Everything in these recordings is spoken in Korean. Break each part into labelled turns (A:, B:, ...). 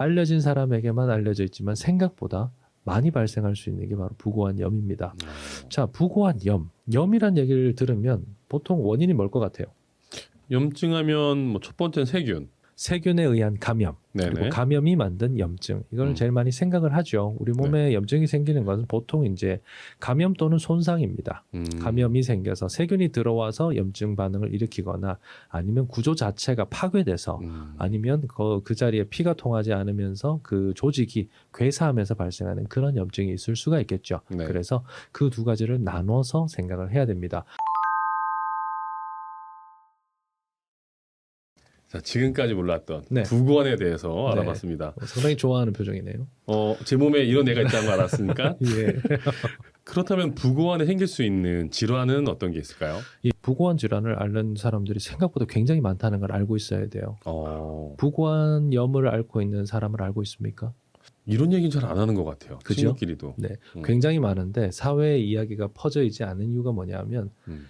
A: 알려진 사람에게만 알려져 있지만 생각보다 많이 발생할 수 있는 게 바로 부고한 염입니다.
B: 어.
A: 자, 부고한 염. 염이란 얘기를 들으면 보통 원인이 뭘 것 같아요?
B: 염증하면 뭐 첫 번째는 세균.
A: 세균에 의한 감염.
B: 네네.
A: 그리고 감염이 만든 염증. 이걸
B: 음.
A: 제일 많이 생각을 하죠. 우리 몸에 염증이 생기는 것은 보통 이제 감염 또는 손상입니다.
B: 음.
A: 감염이 생겨서 세균이 들어와서 염증 반응을 일으키거나 아니면 구조 자체가 파괴돼서
B: 음.
A: 아니면 그, 그 자리에 피가 통하지 않으면서 그 조직이 괴사하면서 발생하는 그런 염증이 있을 수가 있겠죠.
B: 네.
A: 그래서 그 두 가지를 나눠서 생각을 해야 됩니다.
B: 자, 지금까지 몰랐던
A: 네.
B: 부관에 대해서
A: 네.
B: 알아봤습니다.
A: 어, 상당히 좋아하는 표정이네요.
B: 어, 제 몸에 이런 애가 있다는 거 알았습니까?
A: 예.
B: 그렇다면 부고환에 생길 수 있는 질환은 어떤 게 있을까요?
A: 이 부고환 질환을 앓는 사람들이 생각보다 굉장히 많다는 걸 알고 있어야 돼요.
B: 어,
A: 부고환 염을 앓고 있는 사람을 알고 있습니까?
B: 이런 얘기는 잘 안 하는 것 같아요.
A: 그죠?
B: 친구끼리도.
A: 네,
B: 음.
A: 굉장히 많은데 사회의 이야기가 퍼져 있지 않은 이유가 뭐냐면
B: 음.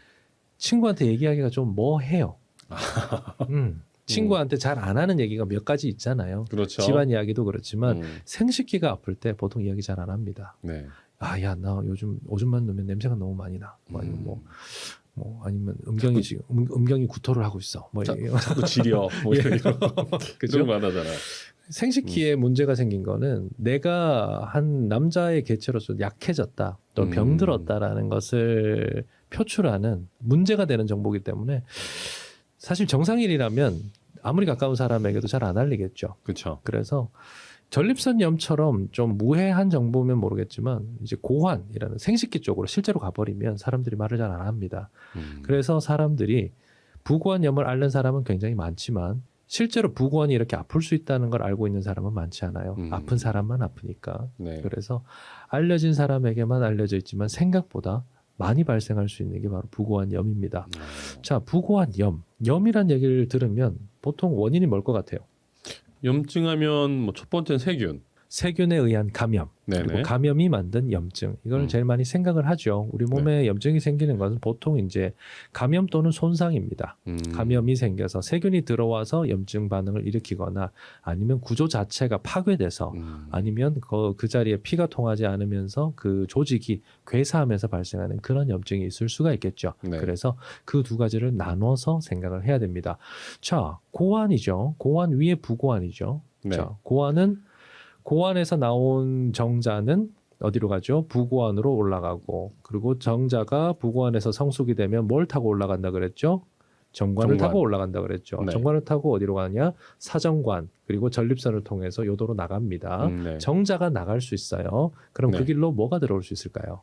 A: 친구한테 얘기하기가 좀 뭐해요. 음, 친구한테 잘 안 하는 얘기가 몇 가지 있잖아요.
B: 그렇죠.
A: 집안 이야기도 그렇지만
B: 음.
A: 생식기가 아플 때 보통 이야기 잘 안 합니다.
B: 네.
A: 아, 야, 나 요즘 오줌만 넣으면 냄새가 너무 많이 나. 뭐 아니면
B: 음.
A: 뭐, 뭐 아니면 음경이 지금 음, 음경이 구토를 하고 있어. 뭐
B: 자, 자꾸 지려. 뭐
A: 예.
B: 이런 이런
A: 그죠?
B: 하나잖아요.
A: 생식기에 문제가 생긴 거는 내가 한 남자의 개체로서 약해졌다, 또
B: 음.
A: 병들었다라는 것을 표출하는 문제가 되는 정보이기 때문에 사실 정상인이라면 아무리 가까운 사람에게도 잘 안 알리겠죠.
B: 그렇죠.
A: 그래서 전립선염처럼 좀 무해한 정보면 모르겠지만 이제 고환이라는 생식기 쪽으로 실제로 가버리면 사람들이 말을 잘 안 합니다.
B: 음.
A: 그래서 사람들이 부고환염을 앓는 사람은 굉장히 많지만 실제로 부고환이 이렇게 아플 수 있다는 걸 알고 있는 사람은 많지 않아요.
B: 음.
A: 아픈 사람만 아프니까.
B: 네.
A: 그래서 알려진 사람에게만 알려져 있지만 생각보다 많이 발생할 수 있는 게 바로 부고환염입니다.
B: 어.
A: 자, 부고환염. 염이란 얘기를 들으면 보통 원인이 뭘 것 같아요?
B: 염증하면 뭐 첫 번째는 세균.
A: 세균에 의한 감염.
B: 네네.
A: 그리고 감염이 만든 염증 이걸
B: 음.
A: 제일 많이 생각을 하죠. 우리 몸에 염증이 생기는 것은 보통 이제 감염 또는 손상입니다.
B: 음.
A: 감염이 생겨서 세균이 들어와서 염증 반응을 일으키거나 아니면 구조 자체가 파괴돼서
B: 음.
A: 아니면 그, 그 자리에 피가 통하지 않으면서 그 조직이 괴사하면서 발생하는 그런 염증이 있을 수가 있겠죠.
B: 네.
A: 그래서 그 두 가지를 나눠서 생각을 해야 됩니다. 자, 고환이죠. 고환 위에 부고환이죠.
B: 네.
A: 자, 고환은 고환에서 나온 정자는 어디로 가죠? 부고환으로 올라가고 그리고 정자가 부고환에서 성숙이 되면 뭘 타고 올라간다 그랬죠? 정관을
B: 정관.
A: 타고 올라간다 그랬죠.
B: 네.
A: 정관을 타고 어디로 가냐? 사정관 그리고 전립선을 통해서 요도로 나갑니다.
B: 음, 네.
A: 정자가 나갈 수 있어요. 그럼
B: 네.
A: 그 길로 뭐가 들어올 수 있을까요?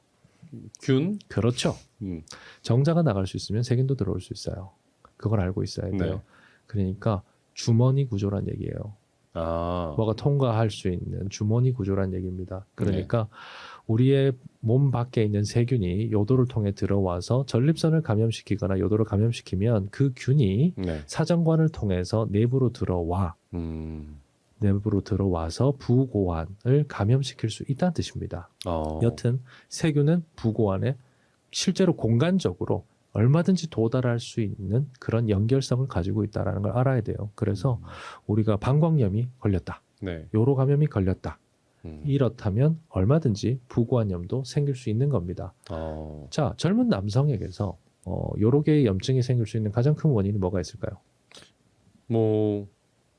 B: 균.
A: 그렇죠.
B: 음.
A: 정자가 나갈 수 있으면 세균도 들어올 수 있어요. 그걸 알고 있어야 돼요.
B: 네.
A: 그러니까 주머니 구조란 얘기예요.
B: 아.
A: 뭐가 통과할 수 있는 주머니 구조란 얘기입니다. 그러니까
B: 네.
A: 우리의 몸 밖에 있는 세균이 요도를 통해 들어와서 전립선을 감염시키거나 요도를 감염시키면 그 균이
B: 네.
A: 사정관을 통해서 내부로 들어와
B: 음.
A: 내부로 들어와서 부고환을 감염시킬 수 있다는 뜻입니다.
B: 어.
A: 여튼 세균은 부고환에 실제로 공간적으로 얼마든지 도달할 수 있는 그런 연결성을 가지고 있다라는 걸 알아야 돼요. 그래서 우리가 방광염이 걸렸다.
B: 네.
A: 요로 감염이 걸렸다.
B: 음.
A: 이렇다면 얼마든지 부고환염도 생길 수 있는 겁니다.
B: 어.
A: 자, 젊은 남성에게서 어, 요로 개의 염증이 생길 수 있는 가장 큰 원인이 뭐가 있을까요?
B: 뭐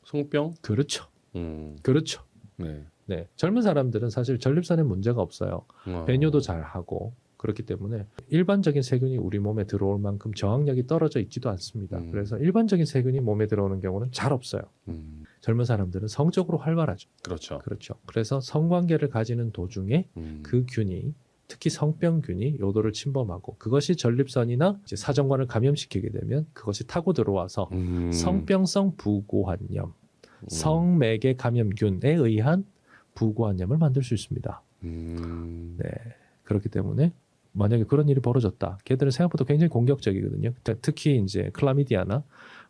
B: 성병?
A: 그렇죠.
B: 음.
A: 그렇죠.
B: 네.
A: 네. 젊은 사람들은 사실 전립선에 문제가 없어요.
B: 어.
A: 배뇨도 잘 하고 그렇기 때문에 일반적인 세균이 우리 몸에 들어올 만큼 저항력이 떨어져 있지도 않습니다.
B: 음.
A: 그래서 일반적인 세균이 몸에 들어오는 경우는 잘 없어요.
B: 음.
A: 젊은 사람들은 성적으로 활발하죠.
B: 그렇죠.
A: 그렇죠. 그래서 성관계를 가지는 도중에
B: 음.
A: 그 균이 특히 성병균이 요도를 침범하고 그것이 전립선이나 사정관을 감염시키게 되면 그것이 타고 들어와서
B: 음.
A: 성병성 부고환염,
B: 음.
A: 성매개 감염균에 의한 부고환염을 만들 수 있습니다.
B: 음.
A: 네. 그렇기 때문에 만약에 그런 일이 벌어졌다. 걔들은 생각보다 굉장히 공격적이거든요. 특- 특히 이제 클라미디아나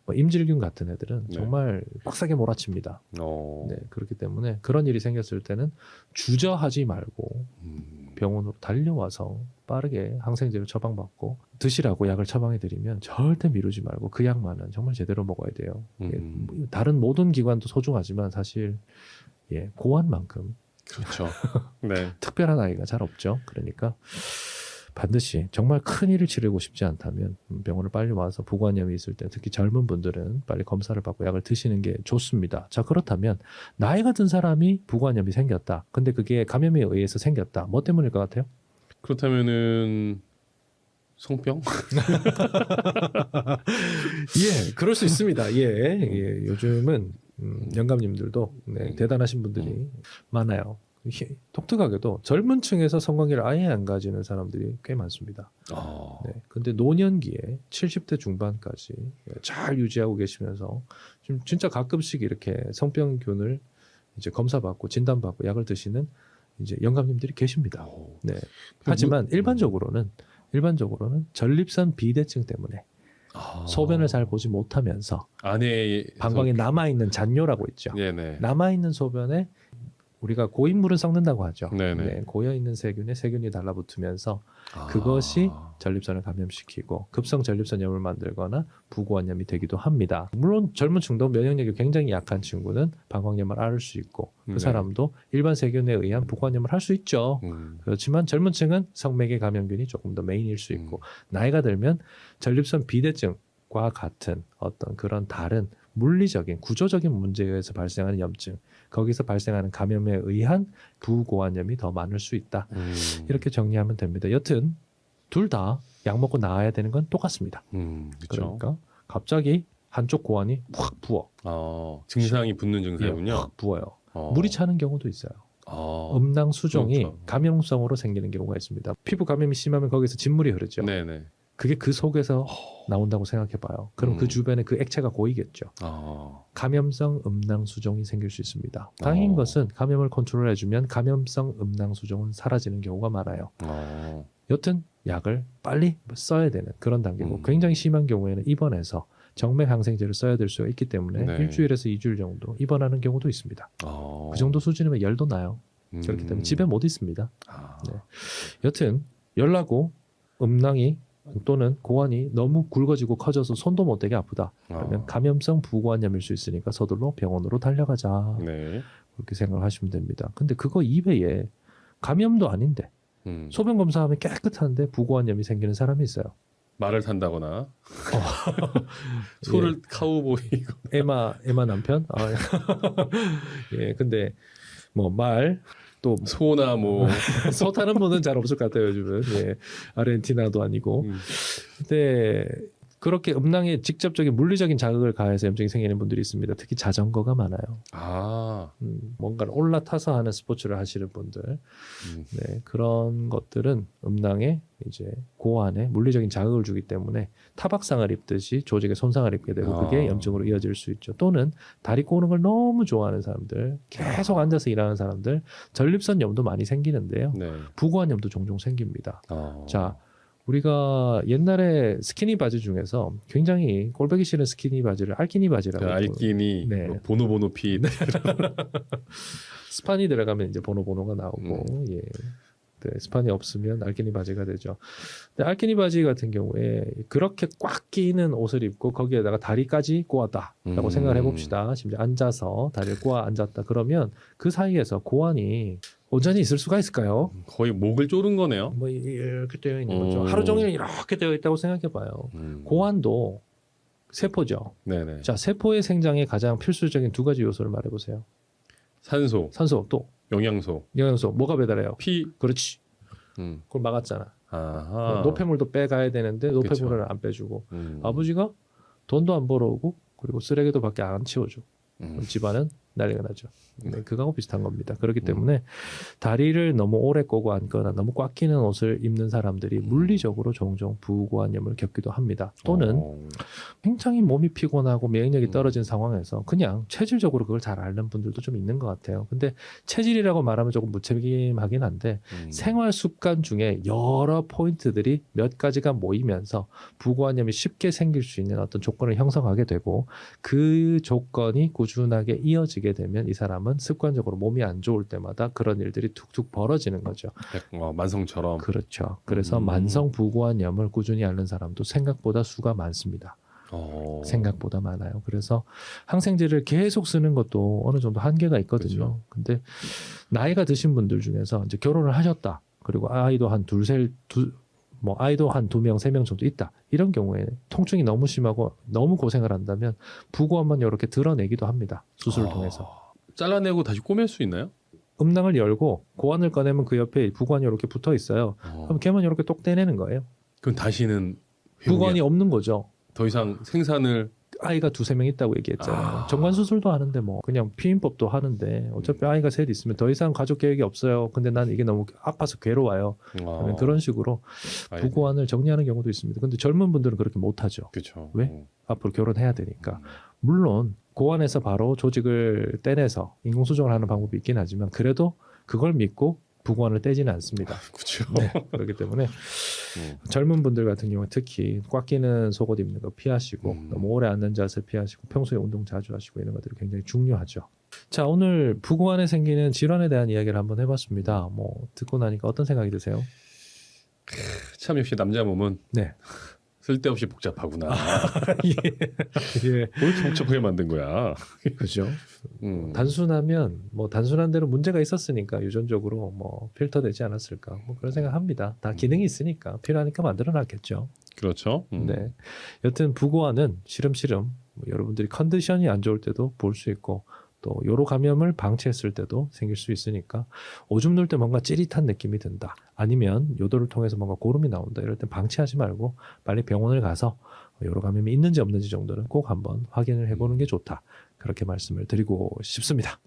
A: 뭐 임질균 같은 애들은
B: 네.
A: 정말 빡세게 몰아칩니다.
B: 어.
A: 네. 그렇기 때문에 그런 일이 생겼을 때는 주저하지 말고
B: 음.
A: 병원으로 달려와서 빠르게 항생제를 처방받고 드시라고 약을 처방해 드리면 절대 미루지 말고 그 약만은 정말 제대로 먹어야 돼요. 예,
B: 음.
A: 뭐 다른 모든 기관도 소중하지만 사실 예, 고환만큼
B: 그렇죠. 네.
A: 특별한 아이가 잘 없죠. 그러니까 반드시 정말 큰 일을 치르고 싶지 않다면 병원을 빨리 와서 부관염이 있을 때 특히 젊은 분들은 빨리 검사를 받고 약을 드시는 게 좋습니다. 자 그렇다면 나이가 든 사람이 부관염이 생겼다. 근데 그게 감염에 의해서 생겼다. 뭐 때문일 것 같아요?
B: 그렇다면은 성병?
A: 예, 그럴 수 있습니다. 예, 예 요즘은 음, 영감님들도 네, 대단하신 분들이 많아요. 히- 독특하게도 젊은 층에서 성관계를 아예 안 가지는 사람들이 꽤 많습니다.
B: 아,
A: 네. 근데 노년기에 70대 중반까지 잘 유지하고 계시면서 지금 진짜 가끔씩 이렇게 성병균을 이제 검사받고 진단받고 약을 드시는 이제 영감님들이 계십니다.
B: 오.
A: 네. 하지만
B: 뭐-
A: 일반적으로는 일반적으로는 전립선 비대증 때문에
B: 아.
A: 소변을 잘 보지 못하면서
B: 안에
A: 방광에 남아 있는 잔뇨라고 있죠.
B: 네네.
A: 남아 있는 소변에 우리가 고인물은 썩는다고 하죠.
B: 네네.
A: 네, 고여 있는 세균에 세균이 달라붙으면서
B: 아.
A: 그것이 전립선을 감염시키고 급성 전립선염을 만들거나 부고환염이 되기도 합니다. 물론 젊은 층도 면역력이 굉장히 약한 친구는 방광염을 앓을 수 있고 그
B: 네.
A: 사람도 일반 세균에 의한 부고환염을 할 수 있죠.
B: 음.
A: 그렇지만 젊은 층은 성매개 감염균이 조금 더 메인일 수 있고
B: 음.
A: 나이가 들면 전립선 비대증과 같은 어떤 그런 다른 물리적인 구조적인 문제에 의해서 발생하는 염증 거기서 발생하는 감염에 의한 부고환염이 더 많을 수 있다.
B: 음.
A: 이렇게 정리하면 됩니다. 여튼 둘 다 약 먹고 나아야 되는 건 똑같습니다.
B: 음, 그렇죠.
A: 그러니까 갑자기 한쪽 고환이 확 부어,
B: 아, 증상이 붙는
A: 예,
B: 증상이군요.
A: 확 부어요.
B: 어.
A: 물이 차는 경우도 있어요.
B: 아.
A: 음낭 수종이
B: 그렇죠.
A: 감염성으로 생기는 경우가 있습니다. 피부 감염이 심하면 거기서 진물이 흐르죠.
B: 네네.
A: 그게 그 속에서 나온다고 생각해봐요. 그럼
B: 음.
A: 그 주변에 그 액체가 고이겠죠.
B: 아.
A: 감염성 음낭 수종이 생길 수 있습니다. 다행인
B: 어.
A: 것은 감염을 컨트롤해주면 감염성 음낭 수종은 사라지는 경우가 많아요.
B: 아.
A: 여튼 약을 빨리 써야 되는 그런 단계고
B: 음.
A: 굉장히 심한 경우에는 입원해서 정맥 항생제를 써야 될 수가 있기 때문에
B: 네.
A: 일주일에서 이주일 정도 입원하는 경우도 있습니다.
B: 아.
A: 그 정도 수준이면 열도 나요.
B: 음.
A: 그렇기 때문에 집에 못 있습니다.
B: 아.
A: 네. 여튼 열나고 음낭이 또는 고환이 너무 굵어지고 커져서 손도 못 대게 아프다. 그러면
B: 아.
A: 감염성 부고환염일 수 있으니까 서둘러 병원으로 달려가자.
B: 네.
A: 그렇게 생각을 하시면 됩니다. 근데 그거 이외에 감염도 아닌데
B: 음.
A: 소변 검사하면 깨끗한데 부고환염이 생기는 사람이 있어요.
B: 말을 탄다거나
A: 어.
B: 소를 카우보이고
A: 에마 에마 남편. 아, 예, 근데 뭐 말 또
B: 소나 뭐
A: 소 타는 분은 잘 없을 것 같아요 요즘은. 예, 아르헨티나도 아니고.
B: 음.
A: 근데 그렇게 음낭에 직접적인 물리적인 자극을 가해서 염증이 생기는 분들이 있습니다. 특히 자전거가 많아요.
B: 아.
A: 음, 뭔가를 올라타서 하는 스포츠를 하시는 분들,
B: 음.
A: 네, 그런 것들은 음낭에 이제 고안에 물리적인 자극을 주기 때문에 타박상을 입듯이 조직에 손상을 입게 되고 그게
B: 아.
A: 염증으로 이어질 수 있죠. 또는 다리 꼬는 걸 너무 좋아하는 사람들, 계속 앉아서 일하는 사람들, 전립선염도 많이 생기는데요.
B: 네.
A: 부고환염도 종종 생깁니다.
B: 아.
A: 자, 우리가 옛날에 스키니 바지 중에서 굉장히 꼴보기 싫은 스키니 바지를 알키니 바지라고
B: 그 알끼니
A: 네.
B: 뭐 보노보노 피
A: 스판이 들어가면 이제 번호가 나오고
B: 음.
A: 예. 네, 스판이 없으면 알키니 바지가 되죠. 근데 알키니 바지 같은 경우에 그렇게 꽉 끼는 옷을 입고 거기에다가 다리까지 꼬았다라고
B: 음.
A: 생각을 해봅시다. 심지어 앉아서 다리를 꼬아 앉았다. 그러면 그 사이에서 고환이 온전히 있을 수가 있을까요?
B: 거의 목을 조른 거네요.
A: 뭐 이렇게 되어 있는 거죠.
B: 음.
A: 하루 종일 이렇게 되어 있다고 생각해 봐요.
B: 음.
A: 고환도 세포죠.
B: 네네.
A: 자, 세포의 생장에 가장 필수적인 두 가지 요소를 말해 보세요.
B: 산소,
A: 산소, 또
B: 영양소,
A: 영양소, 뭐가 배달해요?
B: 피.
A: 그렇지.
B: 음.
A: 그걸 막았잖아.
B: 아하.
A: 노폐물도 빼가야 되는데 노폐물을
B: 그쵸.
A: 안 빼주고
B: 음.
A: 아버지가 돈도 안 벌어오고 그리고 쓰레기도 밖에 안 치워줘.
B: 음.
A: 집안은 난리가 나죠. 네, 네, 그거하고 비슷한 겁니다. 그렇기
B: 음.
A: 때문에 다리를 너무 오래 꼬고 앉거나 너무 꽉 끼는 옷을 입는 사람들이 음. 물리적으로 종종 부고환염을 겪기도 합니다. 또는
B: 어.
A: 굉장히 몸이 피곤하고 면역력이
B: 음.
A: 떨어진 상황에서 그냥 체질적으로 그걸 잘 앓는 분들도 좀 있는 것 같아요. 근데 체질이라고 말하면 조금 무책임하긴 한데 생활 습관 중에 여러 포인트들이 몇 가지가 모이면서 부고환염이 쉽게 생길 수 있는 어떤 조건을 형성하게 되고 그 조건이 꾸준하게 이어지게 되면 이 사람은 습관적으로 몸이 안 좋을 때마다 그런 일들이 툭툭 벌어지는 거죠.
B: 어, 만성처럼.
A: 그렇죠. 그래서
B: 음.
A: 만성 부고환염을 꾸준히 앓는 사람도 생각보다 수가 많습니다.
B: 어.
A: 생각보다 많아요. 그래서 항생제를 계속 쓰는 것도 어느 정도 한계가 있거든요.
B: 그렇죠.
A: 근데 나이가 드신 분들 중에서 이제 결혼을 하셨다. 그리고 아이도 한 둘, 두, 뭐 아이도 한 두 명, 세 명 정도 있다. 이런 경우에 통증이 너무 심하고 너무 고생을 한다면 부고한번 이렇게 드러내기도 합니다. 수술을
B: 아.
A: 통해서.
B: 잘라내고 다시 꼬맬 수 있나요?
A: 음낭을 열고 고환을 꺼내면 그 옆에 부관이 이렇게 붙어 있어요.
B: 어.
A: 그럼 걔만 이렇게 똑 떼내는 거예요.
B: 그럼 다시는 부관이
A: 없는 거죠.
B: 더 이상 생산을
A: 아이가 두세 명 있다고 얘기했잖아요.
B: 아.
A: 정관 수술도 하는데 뭐 그냥 피임법도 하는데 어차피
B: 음.
A: 아이가 셋 있으면 더 이상 가족 계획이 없어요. 근데 난 이게 너무 아파서 괴로워요. 그러면 그런 식으로
B: 아이,
A: 부고환을 정리하는 경우도 있습니다. 근데 젊은 분들은 그렇게 못 하죠.
B: 그렇죠.
A: 왜?
B: 어.
A: 앞으로 결혼해야 되니까. 물론 고환에서 바로 조직을 떼내서 인공수정을 하는 방법이 있긴 하지만 그래도 그걸 믿고 부고환을 떼지는 않습니다.
B: 그렇죠.
A: 네, 그렇기 때문에
B: 음.
A: 젊은 분들 같은 경우에 특히 꽉 끼는 속옷 입는 거 피하시고
B: 음.
A: 너무 오래 앉는 자세 피하시고 평소에 운동 자주 하시고 이런 것들이 굉장히 중요하죠. 자 오늘 부고환에 생기는 질환에 대한 이야기를 한번 해봤습니다. 뭐 듣고 나니까 어떤 생각이 드세요?
B: 참 역시 남자 몸은
A: 네.
B: 쓸데없이 복잡하구나.
A: 예,
B: 뭘 이렇게 복잡하게 만든 거야?
A: 그죠.
B: 음.
A: 단순하면 뭐 단순한 대로 문제가 있었으니까 유전적으로 뭐 필터 되지 않았을까 뭐 그런 생각합니다. 다 기능이 있으니까 필요하니까 만들어놨겠죠.
B: 그렇죠. 음.
A: 네. 여튼 부고환은 시름시름 뭐 여러분들이 컨디션이 안 좋을 때도 볼 수 있고 또 요로 감염을 방치했을 때도 생길 수 있으니까 오줌 눌 때 뭔가 찌릿한 느낌이 든다. 아니면 요도를 통해서 뭔가 고름이 나온다. 이럴 땐 방치하지 말고 빨리 병원을 가서 요로 감염이 있는지 없는지 정도는 꼭 한번 확인을 해보는 게 좋다. 그렇게 말씀을 드리고 싶습니다.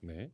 B: 네.